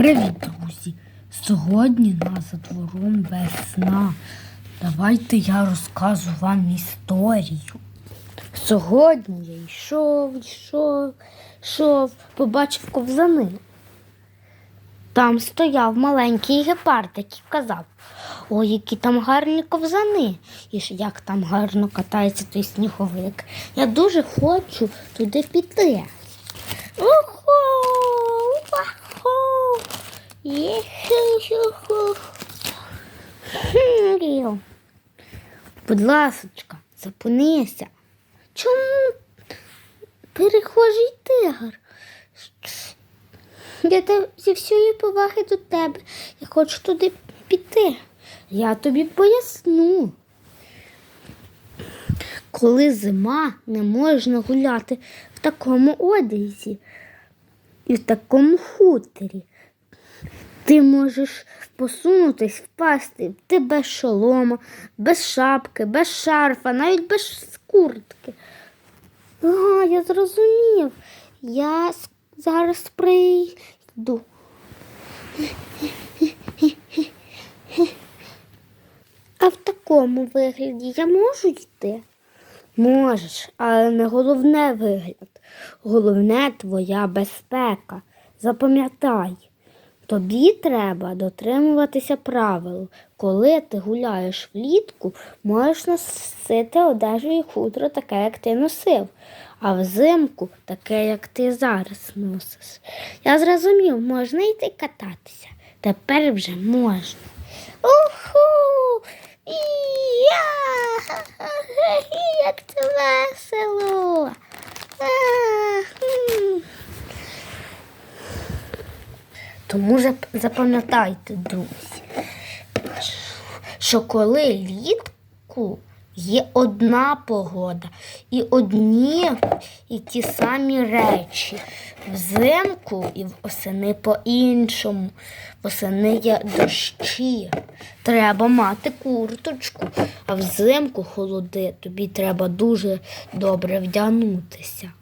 Привіт, друзі! Сьогодні нас за двором весна. Давайте я розкажу вам історію. Сьогодні я йшов, йшов, йшов, побачив ковзани. Там стояв маленький гепард, який казав, ой, які там гарні ковзани, і ж як там гарно катається той сніговик. Я дуже хочу туди піти. Уху, уху, єху, Будь ласочка, зупинися. Чому перехожий тигр? Я зі всієї поваги до тебе. Я хочу туди піти. Я тобі поясню. Коли зима, не можна гуляти в такому одязі і в такому хуторі. Ти можеш посунутись, впасти, ти без шолома, без шапки, без шарфа, навіть без куртки. Ага, я зрозумів. Я зараз прийду. А в такому вигляді я можу йти? Можеш, але не головне вигляд. Головне твоя безпека. Запам'ятай, тобі треба дотримуватися правил. Коли ти гуляєш влітку, можеш носити одежу і хутро таке, як ти носив, а взимку таке, як ти зараз носиш. Я зрозумів, можна йти кататися. Тепер вже можна. Уху! Я! Як це весело! А, хм. Тому запам'ятайте, друзі, що коли літку є одна погода і одні і ті самі речі. Взимку і восени по-іншому. Восени є дощі. Треба мати курточку, а взимку холоди. Тобі треба дуже добре вдягнутися.